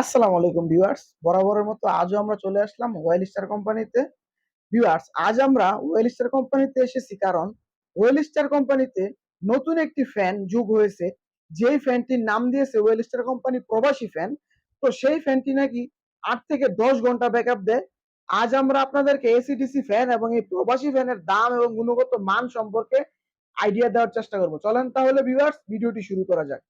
আসসালামু আলাইকুম ভিউয়ার্স। বরাবরের মতো আজও আমরা চলে আসলাম ওয়েল স্টার কোম্পানিতে। ভিউয়ার্স, আজ আমরা ওয়েল স্টার কোম্পানিতে এসেছি কারণ ওয়েল স্টার কোম্পানিতে নতুন একটি ফ্যান যোগ হয়েছে। যেই ফ্যানটির নাম দিয়েছে ওয়েল স্টার কোম্পানি প্রবাসী ফ্যান তো সেই ফ্যানটি নাকি আট থেকে দশ ঘণ্টা ব্যাকআপ দেয়। আজ আমরা আপনাদেরকে এসিডিসি ফ্যান এবং এই প্রবাসী ফ্যানের দাম এবং গুণগত মান সম্পর্কে আইডিয়া দেওয়ার চেষ্টা করব। চলেন তাহলে ভিউয়ার্স, ভিডিওটি শুরু করা যাক।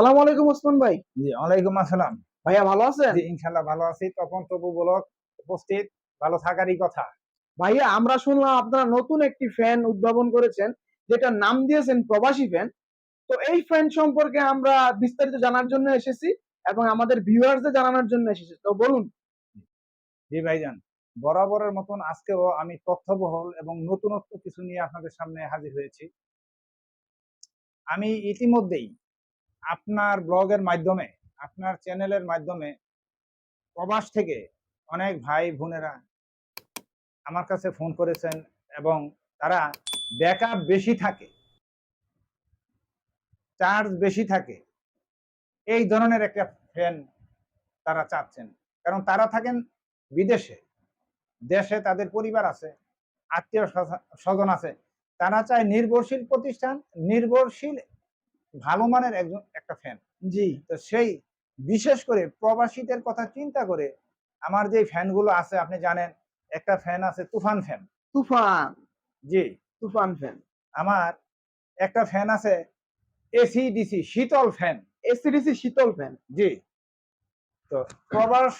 আসসালামু আলাইকুম ওসমান ভাই। জি ওয়ালাইকুম আসসালাম। ভাইয়া ভালো আছেন? জি ইনশাল্লাহ ভালো আছি। তখন তবু বলক উপস্থিত। ভালো থাকারই কথা। ভাইয়া আমরা শুনলাম আপনারা নতুন একটি ফ্যান উদ্ভাবন করেছেন যেটার নাম দিয়েছেন প্রবাসী ফ্যান তো এই ফ্যান সম্পর্কে আমরা বিস্তারিত জানার জন্য এসেছি এবং আমাদের ভিউয়ার্সদের জানানোর জন্য এসেছি। তো বলুন। জি ভাইজান। বরাবরের মতন আজকেও আমি তথ্যবহল এবং নতুনত্ব কিছু নিয়ে আপনাদের সামনে হাজির হয়েছি। আমি ইতিমধ্যেই আপনার ব্লগের মাধ্যমে, আপনার চ্যানেলের মাধ্যমে প্রবাস থেকে অনেক ভাই বোনেরা আমার কাছে ফোন করেছেন এবং তারা ব্যাকআপ বেশি থাকে, চার্জ বেশি থাকে। এই ধরনের একটা ফ্যান তারা চাচ্ছেন। কারণ তারা থাকেন বিদেশে, দেশে তাদের পরিবার আছে, আত্মীয় স্বজন- স্বজন আছে। তারা চায় নির্ভরশীল প্রতিষ্ঠান, নির্ভরশীল ভালো মানের একজন একটা ফ্যান জি। তো সেই বিশেষ করে প্রবাসীদের কথা চিন্তা করে আমার যে ফ্যানগুলো আছে আপনি জানেন একটা ফ্যান আছে তুফান ফ্যান তুফান। জি। তুফান ফ্যান আমার একটা ফ্যান আছে এসি ডিসি শীতল ফ্যান এসি ডিসি শীতল ফ্যান জি। তো প্রবাস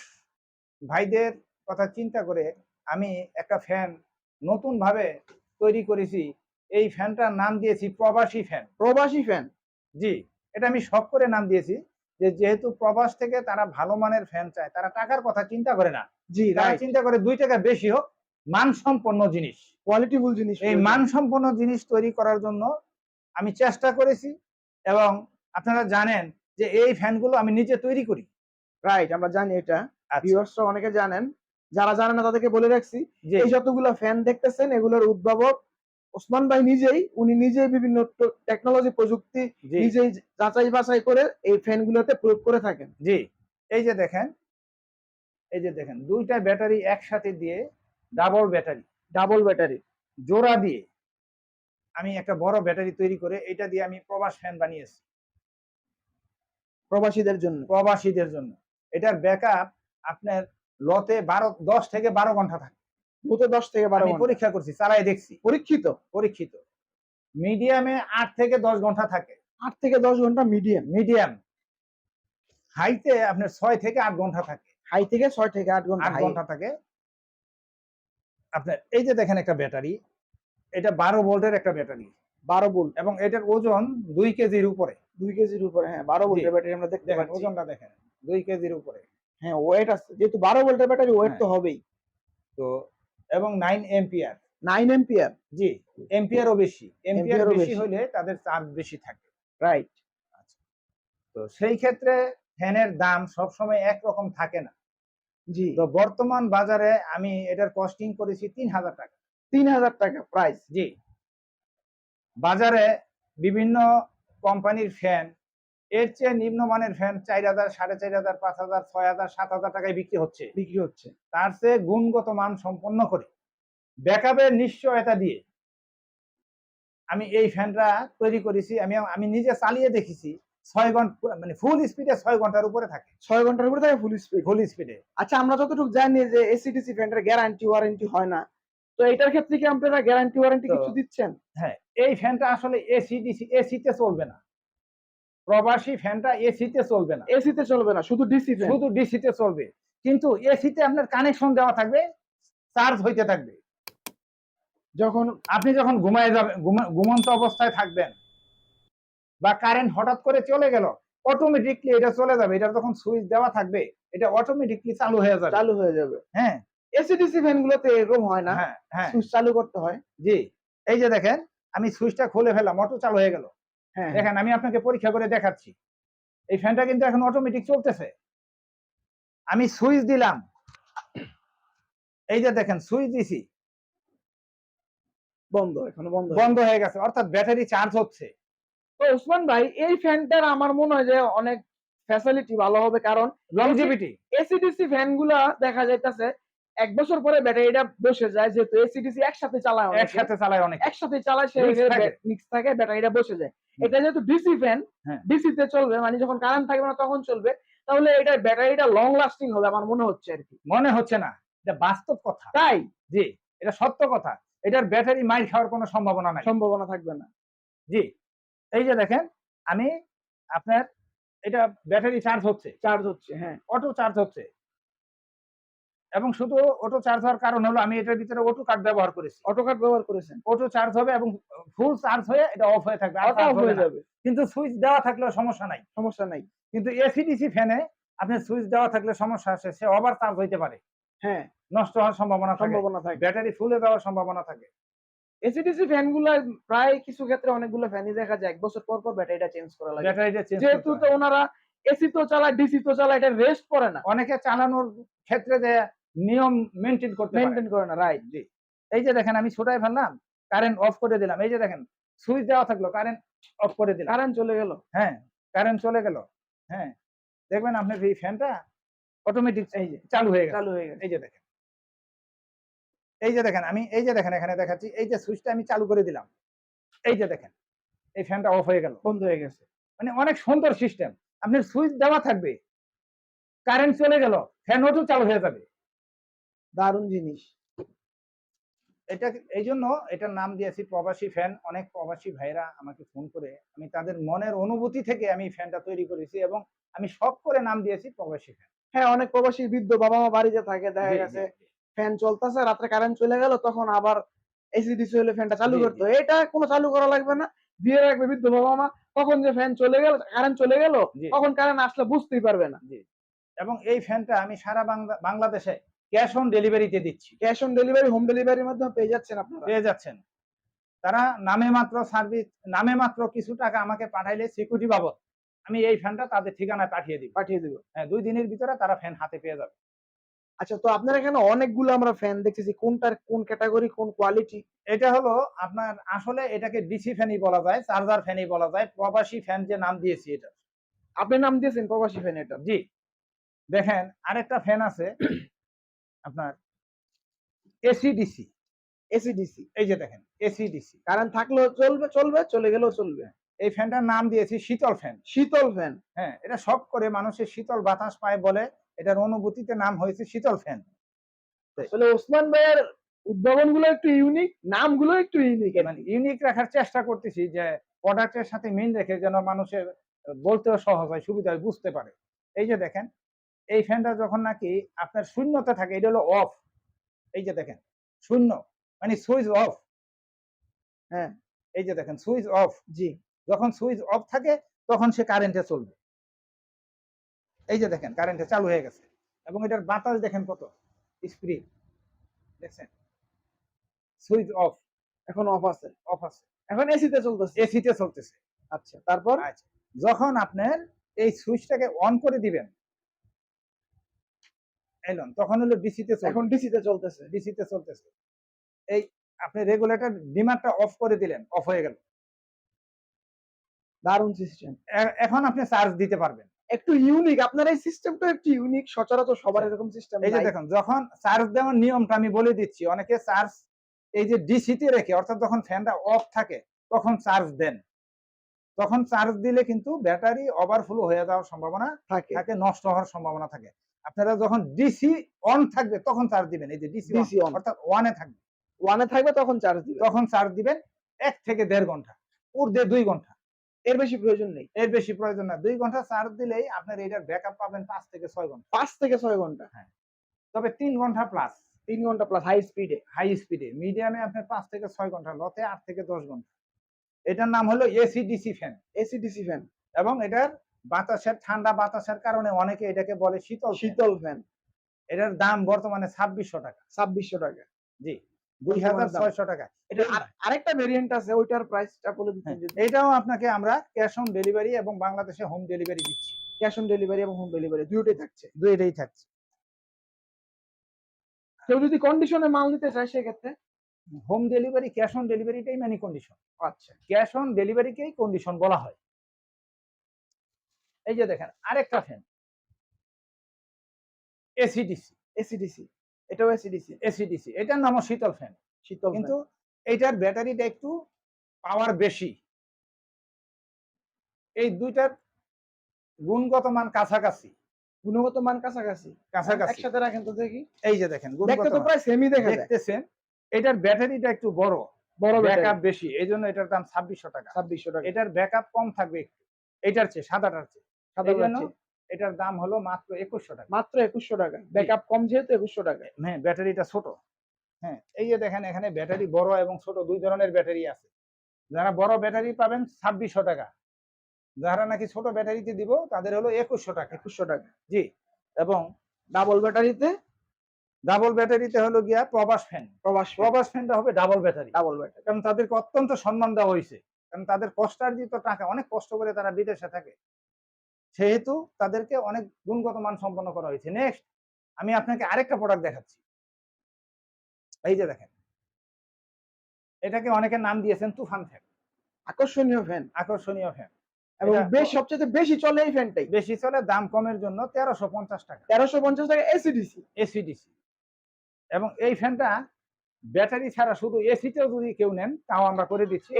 ভাইদের কথা চিন্তা করে আমি একটা ফ্যান নতুন ভাবে তৈরি করেছি। এই ফ্যানটার নাম দিয়েছি প্রবাসী ফ্যান প্রবাসী ফ্যান জি এটা আমি শখ করে নাম দিয়েছি যে যেহেতু প্রবাস থেকে তারা ভালো মানের ফ্যান চায় তারা টাকার কথা চিন্তা করে না। জি তারা চিন্তা করে দুই টাকা বেশি হোক মানসম্পন্ন জিনিস। কোয়ালিটিফুল জিনিস এই মানসম্পন্ন জিনিস তৈরি করার জন্য আমি চেষ্টা করেছি এবং আপনারা জানেন যে এই ফ্যানগুলো আমি নিজে তৈরি করি। রাইট আমরা জানি এটা। আচ্ছা, ভিউয়ার্সরা অনেকে জানেন। যারা জানে না তাদেরকে বলে রাখছি। যে এই যতগুলো ফ্যান দেখতেছেন এগুলোর উদ্ভাবক ওসমান ভাই নিজেই উনি নিজেই বিভিন্ন টেকনোলজি প্রযুক্তি নিজেই যাচাই বাছাই করে এই ফ্যান গুলোতে প্রয়োগ করে থাকেন। জি। এই যে দেখেন এই যে দেখেন দুইটা ব্যাটারি একসাথে দিয়ে ডাবল ব্যাটারি ডাবল ব্যাটারি জোড়া দিয়ে আমি একটা বড় ব্যাটারি তৈরি করে এটা দিয়ে আমি প্রবাস ফ্যান বানিয়েছি। প্রবাসীদের জন্য। প্রবাসীদের জন্য। এটার ব্যাকআপ আপনার লতে বারো দশ থেকে বারো ঘণ্টা থাকে। ভূতে দশ থেকে বারো আমি পরীক্ষা করছি চালাই দেখছি। পরীক্ষিত? পরীক্ষিত। মিডিয়ামে আট থেকে দশ ঘণ্টা থাকে। আট থেকে দশ ঘণ্টা মিডিয়াম মিডিয়াম হাইতে আপনার ছয় থেকে আট ঘণ্টা থাকে। হাই থেকে ছয় থেকে আট ঘণ্টা আট ঘণ্টা থাকে। আপনার এই যে দেখেন একটা ব্যাটারি এটা বারো ভোল্টের একটা ব্যাটারি বারো ভোল্ট এবং এটার ওজন দুই কেজির উপরে। দুই কেজির উপরে হ্যাঁ বারো ভোল্টের ব্যাটারি আমরা দেখতে পাচ্ছি। ওজনটা দেখেন দুই কেজির উপরে। হ্যাঁ ওয়েট আছে যেহেতু বারো ভোল্টের ব্যাটারি ওয়েট তো। হবেই। তো এবং নাইন এম্পিয়ার নাইন এম্পিয়ার জি এম্পিয়ারও বেশি। এম্পিয়ার ও বেশি বেশি। হলে তাদের চার্জ বেশি থাকে। রাইট তো সেই ক্ষেত্রে ফ্যানের দাম সবসময় একরকম থাকে না। জি। তো বর্তমান বাজারে আমি এটার কস্টিং করেছি তিন হাজার টাকা। তিন হাজার টাকা প্রাইস জি। বাজারে বিভিন্ন কোম্পানির ফ্যান এর চেয়ে নিম্নমানের ফ্যান চার হাজার সাড়ে চার হাজার পাঁচ হাজার ছয় হাজার সাত হাজার টাকায় বিক্রি হচ্ছে। বিক্রি হচ্ছে। তার চেয়ে গুণগত মান সম্পন্ন করে। ব্যাকআপের নিশ্চয়তা দিয়ে আমি এই ফ্যানটা তৈরি করেছি। আমি আমি নিজে চালিয়ে দেখেছি। ছয় ঘণ্টা মানে ফুল স্পিডে ছয় ঘণ্টার উপরে থাকে। ছয় ঘণ্টার উপরে থাকে ফুল স্পিড ফুল স্পিডে আচ্ছা আমরা যতটুকু জানি যে এসিডিসি ফ্যানের গ্যারান্টি ওয়ারেন্টি হয় না। তো এটার ক্ষেত্রে কি আপনারা গ্যারান্টি ওয়ারেন্টি কিছু দিচ্ছেন? হ্যাঁ এই ফ্যানটা আসলে এসি ডিসি এসিতে চলবে না। প্রবাসী ফ্যানটা এসিতে চলবে না। এসিতে চলবে না শুধু ডিসি শুধু ডিসিতে চলবে। কিন্তু এসিতে আপনার কানেকশন দেওয়া থাকবে চার্জ হইতে থাকবে। যখন আপনি যখন ঘুমায় যাবেন ঘুমন্ত অবস্থায় থাকবেন বা কারেন্ট হঠাৎ করে চলে গেল অটোমেটিকলি এটা চলে যাবে এটা যখন সুইচ দেওয়া থাকবে এটা অটোমেটিকলি চালু হয়ে যাবে। চালু হয়ে যাবে। হ্যাঁ। এসি ডিসি ফ্যান গুলোতে এরকম হয় না হ্যাঁ হ্যাঁ। সুইচ চালু করতে হয়। জি। এই যে দেখেন আমি সুইচটা খুলে ফেললাম অটো চালু হয়ে গেল। হ্যাঁ দেখেন আমি আপনাকে পরীক্ষা করে দেখাচ্ছি। এই ফ্যানটা কিন্তু এখন অটোমেটিক চলতেছে। আমি সুইচ দিলাম। এই যে দেখেন সুইচ দিছি। বন্ধ এখন বন্ধ বন্ধ হয়ে গেছে অর্থাৎ ব্যাটারি চার্জ হচ্ছে। তো ওসমান ভাই এই ফ্যানটার আমার মনে হয় যে অনেক ফ্যাসিলিটি ভালো হবে কারণ লংজিভিটি এসিডিসি ফ্যানগুলা দেখা যাইতেছে এক বছর পরে ব্যাটারিটা বসে যায় যেহেতু এসিডিসি একসাথে চালায় একসাথে চালায় অনেক। একসাথে চালায় সে থাকে। মিক্স থাকে ব্যাটারিটা বসে যায়। এটা যেহেতু ডিসি ফ্যান। ডিসি তে চলবে মানে যখন কারেন্ট থাকবে না তখন চলবে তাহলে এটা ব্যাটারিটা লং লাস্টিং হবে আমার মনে হচ্ছে আর কি। মনে হচ্ছে না এটা বাস্তব কথা। তাই? জি এটা সত্য কথা এটার ব্যাটারি মাইল খাওয়ার কোনো সম্ভাবনা নাই। সম্ভাবনা থাকবে না। জি এই যে দেখেন আমি আপনার এটা ব্যাটারি চার্জ হচ্ছে। চার্জ হচ্ছে হ্যাঁ। অটো চার্জ হচ্ছে। এবং শুধু অটো চার্জ হওয়ার কারণ হলো আমি এটার ভিতরে অটো কার্ড ব্যবহার করেছি। অটো কার্ড ব্যবহার করেছেন? অটো চার্জ হবে এবং ফুল চার্জ হয়ে এটা অফ হয়ে থাকবে আর অটো হয়ে যাবে। কিন্তু সুইচ দেওয়া থাকলেও সমস্যা নাই। সমস্যা নাই। কিন্তু এসিডিসি ফ্যানে আপনি সুইচ দেওয়া থাকলে সমস্যা আসে সে ওভার চার্জ হইতে পারে। হ্যাঁ। নষ্ট হওয়ার সম্ভাবনা সম্ভাবনা থাকে। ব্যাটারি ফুলে যাওয়ার সম্ভাবনা থাকে। এসিডিসি ফ্যানগুলা প্রায় কিছু ক্ষেত্রে অনেকগুলো ফ্যানই দেখা যায়। এক বছর পর পর ব্যাটারিটা চেঞ্জ করা লাগে। ব্যাটারিটা চেঞ্জ যেহেতু তো ওনারা এসি তো চালায় ডিসি তো চালায় এটা রেস্ট করে না। অনেকে চালানোর ক্ষেত্রে যে নিয়ম মেনটেন করতে মেনটেন করে না রাইট জি। এই যে দেখেন আমি ছোটাই ফেললাম কারেন্ট অফ করে দিলাম। এই যে দেখেন সুইচ দেওয়া থাকল কারেন্ট অফ করে দিলাম। কারেন্ট চলে গেল। হ্যাঁ কারেন্ট চলে গেল। হ্যাঁ দেখবেন আপনার এই ফ্যানটা অটোমেটিক এই যে চালু হয়ে গেল চালু হয়ে গেছে। এই যে দেখেন। এই যে দেখেন আমি এই যে দেখেন এখানে দেখাচ্ছি এই যে সুইচটা আমি চালু করে দিলাম। এই যে দেখেন এই ফ্যানটা অফ হয়ে গেল। বন্ধ হয়ে গেছে। মানে অনেক সুন্দর সিস্টেম আপনার সুইচ দেওয়া থাকবে কারেন্ট চলে গেল ফ্যান অটো চালু হয়ে যাবে। দারুণ জিনিস। এটা এই জন্য এটার নাম দিয়েছি প্রবাসী ফ্যান অনেক প্রবাসী ভাইরা আমাকে ফোন করে আমি তাদের মনের অনুভূতি থেকে আমি ফ্যানটা তৈরি করেছি এবং আমি শখ করে নাম দিয়েছি প্রবাসী ফ্যান হ্যাঁ অনেক প্রবাসী বৃদ্ধ বাবা মা বাড়িতে থাকে দেখা গেছে ফ্যান চলতেছে রাত্রে কারেন্ট চলে গেল তখন আবার এসি ডিসি হলে ফ্যানটা চালু করতে। এটা কোনো চালু করা লাগবে না। দিয়ে রাখবে বৃদ্ধ বাবা মা তখন যে ফ্যান চলে গেল কারেন্ট চলে গেল। তখন কারেন্ট আসলে বুঝতেই পারবে না। এবং এই ফ্যানটা আমি সারা বাংলা বাংলাদেশে ক্যাশ অন ডেলিভারিতে দিচ্ছি। ক্যাশ অন ডেলিভারি হোম ডেলিভারির মাধ্যমে পেয়ে যাচ্ছেন আপনারা? পেয়ে যাচ্ছেন। তারা নামে মাত্র সার্ভিস নামে মাত্র কিছু টাকা আমাকে পাঠাইলে সিকিউরিটি বাবদ আমি এই ফ্যানটা তাদের ঠিকানায় পাঠিয়ে দিব। পাঠিয়ে দিব। হ্যাঁ দুই দিনের ভিতরে তারা ফ্যান হাতে পেয়ে যাবে। আচ্ছা তো আপনার এখানে অনেকগুলো আমরা ফ্যান দেখতেছি কোনটার কোন ক্যাটাগরি কোন কোয়ালিটি এটা হলো আপনার আসলে এটাকে ডিসি ফ্যানই বলা যায় চার্জার ফ্যানই বলা যায় প্রবাসী ফ্যান যে নাম দিয়েছি এটা। আপনি নাম দিয়েছেন প্রবাসী ফ্যান এটা? জি। দেখেন আরেকটা ফ্যান আছে আপনার এসিডিসি এসি ডিসি এই যে দেখেন এসিডিসি কারেন্ট থাকলেও চলবে চলবে চলে গেলেও চলবে। এই ফ্যানটার নাম দিয়েছি শীতল ফ্যান শীতল ফ্যান হ্যাঁ এটা শখ করে মানুষের শীতল বাতাস পায় বলে এটার অনুভূতিতে নাম হয়েছে শীতল ফ্যান আসলে ওসমান ভাইয়ের উদ্ভাবনগুলো একটু ইউনিক নামগুলো একটু ইউনিক মানে ইউনিক রাখার চেষ্টা করতেছি যে প্রোডাক্টের সাথে মিল রেখে যেন মানুষের বলতেও সহজ হয় সুবিধা হয় বুঝতে পারে। এই যে দেখেন এই ফ্যানটা যখন নাকি আপনার শূন্যতে থাকে এটা হলো অফ এই যে দেখেন শূন্য মানে সুইচ অফ হ্যাঁ এই যে দেখেন সুইচ অফ জি যখন সুইচ অফ থাকে তখন সে কারেন্টে চলবে। এই যে দেখেন কারেন্টে চালু হয়ে গেছে এবং এটার বাতাস দেখেন কত স্পিড দেখছেন? সুইচ অফ এখন অফ আছে। অফ আছে। এখন এসিতে চলতেছে। এসিতে চলতেছে। আচ্ছা তারপর? আচ্ছা যখন আপনার এই সুইচটাকে অন করে দিবেন এলন তখন হলো ডিসিতে এখন ডিসিতে চলতেছে। ডিসিতে চলতেছে। এই আপনি রেগুলেটর ডিমারটা অফ করে দিলেন অফ হয়ে গেল। দারুণ সিস্টেম এখন আপনি চার্জ দিতে পারবেন। একটু ইউনিক আপনার এই সিস্টেমটা একটু ইউনিক সচরাচর সবার এরকম সিস্টেম এই যে দেখুন যখন চার্জ দেওয়ার নিয়মটা আমি বলে দিচ্ছি অনেকে চার্জ এই যে ডিসিতে রেখে অর্থাৎ যখন ফ্যানটা অফ থাকে তখন চার্জ দেন। তখন চার্জ দিলে কিন্তু ব্যাটারি ওভারফ্লো হয়ে যাওয়ার সম্ভাবনা থাকে। থাকে নষ্ট হওয়ার সম্ভাবনা থাকে। আপনারা যখন ডিসি অন থাকবে তখন চার্জ দিবেন। এই যে ডিসি DC on। অর্থাৎ ওয়ানে থাকবে। ওয়ানে থাকবে তখন চার্জ দিবে তখন চার্জ দিবেন এক থেকে দেড় ঘণ্টা ঊর্ধ্বে দুই ঘণ্টা। এর বেশি প্রয়োজন নেই। এর বেশি প্রয়োজন না। দুই ঘণ্টা চার্জ দিলেই আপনার এটার ব্যাকআপ পাবেন পাঁচ থেকে ছয় ঘণ্টা। পাঁচ থেকে ছয় ঘণ্টা। হ্যাঁ। তবে তিন ঘণ্টা প্লাস তিন ঘণ্টা প্লাস হাই স্পিডে হাই স্পিডে মিডিয়ামে আপনার পাঁচ থেকে ছয় ঘণ্টা লতে আট থেকে দশ ঘণ্টা। এটার নাম হলো AC DC fan AC DC fan এবং এটার বাতাসের ঠান্ডা বাতাসের কারণে অনেকে এটাকে বলে শীতল শীতল ফ্যান এটার দাম বর্তমানে ছাব্বিশশো টাকা। ছাব্বিশশো টাকা। জি। দুই হাজার ছয়শো টাকা। এটা আরেকটা ভেরিয়েন্ট আছে ওইটার প্রাইসটা বলে দিচ্ছেন এটাও আপনাকে আমরা ক্যাশ অন ডেলিভারি এবং বাংলাদেশে হোম ডেলিভারি দিচ্ছি। ক্যাশ অন ডেলিভারি এবং হোম ডেলিভারি থাকছে। দুইটাই থাকছে। কেউ যদি কন্ডিশনে মাল নিতে চায় সেক্ষেত্রে? হোম ডেলিভারি ক্যাশ অন ডেলিভারিটাই মানে কন্ডিশন আচ্ছা। ক্যাশ অন ডেলিভারিকেই কন্ডিশন বলা হয়। এই যে দেখেন আরেকটা fan AC DC AC DC এটাও এসিডিসি এসিডিসি এটার নামও শীতল ফ্যান শীতল কিন্তু এইটার ব্যাটারিটা একটু পাওয়ার বেশি। এই দুইটার গুণগত মান কাছাকাছি। গুণগত মান কাছাকাছি। কাছাকাছি। একসাথে রাখেন তো দেখি। এই যে দেখেন দেখতে তো প্রায় সেমই দেখা যায়। দেখতেছেন এটার ব্যাটারিটা একটু বড়। বড় ব্যাকআপ বেশি। এই জন্য এটার দাম ছাব্বিশশো টাকা। ছাব্বিশশো টাকা। এটার ব্যাকআপ কম থাকবে একটু। এটার চেয়ে সাদাটার চেয়ে। এটার দাম হলো মাত্র একুশশো টাকা। মাত্র একুশশো টাকা। ব্যাকআপ কম যেহেতু একুশশো টাকা। হ্যাঁ ব্যাটারিটা ছোট। হ্যাঁ এই যে দেখেন এখানে ব্যাটারি বড় এবং ছোট দুই ধরনের ব্যাটারি আছে। যারা বড় ব্যাটারি পাবেন ছাব্বিশশো টাকা। যারা নাকি ছোট ব্যাটারিতে দিব তাদের হলো একুশশো টাকা। একুশশো টাকা। জি এবং ডাবল ব্যাটারিতে ডাবল ব্যাটারিতে হলো গিয়া প্রবাস ফ্যান। প্রবাস প্রবাস ফ্যানটা হবে ডাবল ব্যাটারি। Double battery. কারণ তাদেরকে অত্যন্ত সম্মান দেওয়া হয়েছে। কারণ তাদের কষ্টার্জিত টাকা অনেক কষ্ট করে তারা বিদেশে থাকে। সেহেতু তাদেরকে অনেক গুণগত মান সম্পন্ন করা হয়েছে। নেক্সট আমি আপনাকে আরেকটা প্রোডাক্ট দেখাচ্ছি। এই যে দেখেন। এটাকে অনেকে নাম দিয়েছেন তুফান ফ্যান আকর্ষণীয় ফ্যান আকর্ষণীয় ফ্যান এবং বেশ সবচেয়ে বেশি চলে এই ফ্যানটাই বেশি চলে দাম কমের জন্য তেরোশো পঞ্চাশ টাকা। তেরোশো পঞ্চাশ টাকা এসিডিসি এসিডিসি এবং এই ফ্যানটা ব্যাটারি ছাড়া শুধু এসিতেও যদি কেউ নেন তাও আমরা করে দিচ্ছি।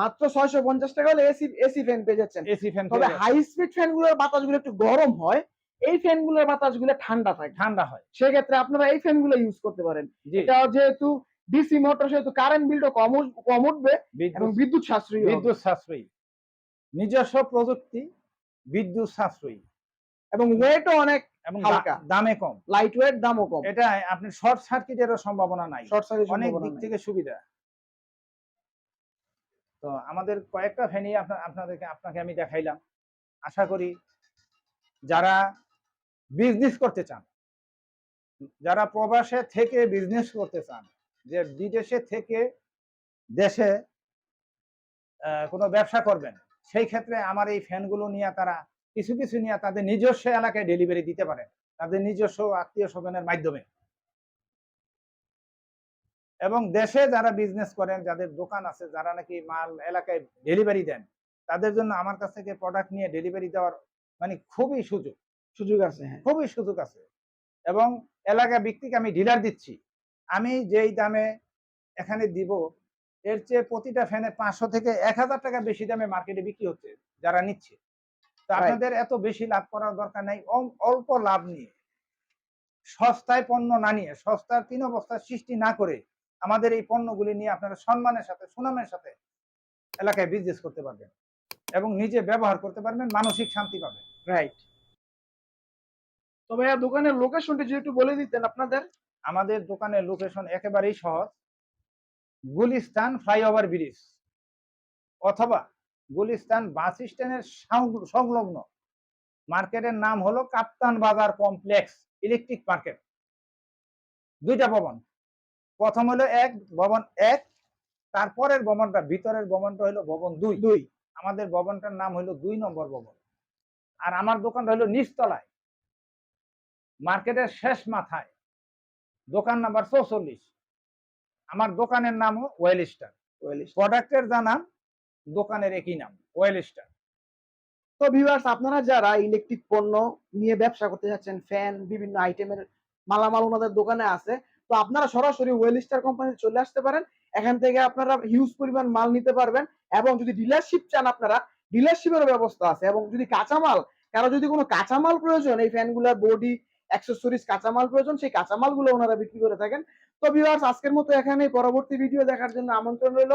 মাত্র ছয়শো পঞ্চাশ টাকা হলে এসি এসি ফ্যান পেয়ে যাচ্ছেন। এসি ফ্যান তবে হাই স্পিড ফ্যানগুলোর বাতাসগুলো একটু গরম হয় এই ফ্যানগুলোর বাতাসগুলো ঠান্ডা থাকে। ঠান্ডা হয়। সেক্ষেত্রে আপনারা এই ফ্যানগুলো ইউজ করতে পারেন। এটা যেহেতু ডিসি মোটর সেহেতু কারেন্ট বিলটা কম কম উঠবে এবং বিদ্যুৎ বিদ্যুৎ সাশ্রয়ী বিদ্যুৎ সাশ্রয়ী। নিজস্ব প্রযুক্তি বিদ্যুৎ সাশ্রয়ী। এবং ওয়েটও অনেক এবং দামে কম। লাইট ওয়েট দামও কম। এটা আপনি শর্ট সার্কিটেরও সম্ভাবনা নাই। শর্ট সার্কিট অনেক দিক থেকে সুবিধা। তো আমাদের কয়েকটা ফ্যানই আপনাদেরকে আপনাকে আমি দেখাইলাম। আশা করি যারা বিজনেস করতে চান যারা প্রবাসে থেকে বিজনেস করতে চান যে বিদেশে থেকে দেশে কোনো ব্যবসা করবেন সেই ক্ষেত্রে আমার এই ফ্যানগুলো নিয়ে তারা কিছু কিছু নিয়ে তাদের নিজস্ব এলাকায় ডেলিভারি দিতে পারেন তাদের নিজস্ব আত্মীয় স্বজনের মাধ্যমে। এবং দেশে যারা বিজনেস করেন যাদের দোকান আছে যারা নাকি মাল এলাকায় ডেলিভারি দেন তাদের জন্য আমার কাছ থেকে প্রোডাক্ট নিয়ে ডেলিভারি দেওয়ার মানে খুবই সুযোগ। সুযোগ আছে হ্যাঁ। খুবই সুযোগ আছে। এবং এলাকা ভিত্তিক আমি ডিলার দিচ্ছি। আমি যেই দামে এখানে দিব এর চেয়ে প্রতিটা ফ্যানে পাঁচশো থেকে এক হাজার টাকা বেশি দামে মার্কেটে বিক্রি হচ্ছে যারা নিচ্ছে। তো আপনাদের এত বেশি লাভ করার দরকার নাই অল্প লাভ নিয়ে। সস্তায় পণ্য না নিয়ে সস্তার তিন অবস্থার সৃষ্টি না করে আমাদের এই পণ্যগুলি নিয়ে আপনারা সম্মানের সাথে সুনামের সাথে এলাকায় বিজনেস করতে পারবেন এবং নিজে ব্যবহার করতে পারবেন মানসিক শান্তি পাবেন। রাইট তো ভাইয়া দোকানের লোকেশনটা যদি একটু বলে দিতেন আপনাদের। আমাদের দোকানের লোকেশন একেবারেই সহজ। Gulistan flyover bridge. অথবা গুলিস্তান বাস স্ট্যান্ডের সংলগ্ন। মার্কেটের নাম হলো কাপ্তান বাজার কমপ্লেক্স ইলেকট্রিক মার্কেট। দুইটা ভবন। প্রথম হলো এক ভবন এক তারপরের ভবনটা ভিতরের ভবনটা হলো ভবন দুই। দুই। আমাদের ভবনটার নাম হলো দুই নম্বর ভবন। আর আমার দোকানটা হলো নিচতলায়। মার্কেটের শেষ মাথায়। দোকান নাম্বার চৌচল্লিশ। আমার দোকানের নামও ওয়েল স্টার প্রোডাক্টের যা নাম দোকানের একই নাম ওয়েল স্টার তো ভিউয়ার্স আপনারা যারা ইলেকট্রিক পণ্য নিয়ে ব্যবসা করতে যাচ্ছেন ফ্যান বিভিন্ন আইটেমের মালামাল ওনাদের দোকানে আছে, তো আপনারা সরাসরি ওয়েল স্টার কোম্পানিতে চলে আসতে পারেন। এখান থেকে আপনারা হিউজ পরিমাণ মাল নিতে পারবেন এবং যদি ডিলারশিপ চান আপনারা ডিলারশিপের ব্যবস্থা আছে এবং যদি কাঁচামাল, কারও যদি কোনো কাঁচামাল প্রয়োজন, এই ফ্যানগুলোর বডি অ্যাক্সেসরিজ কাঁচামাল প্রয়োজন, সেই কাঁচামালগুলো ওনারা বিক্রি করে থাকেন। তো ভিউয়ার্স আজকের মতো এখানে পরবর্তী ভিডিও দেখার জন্য আমন্ত্রণ রইল।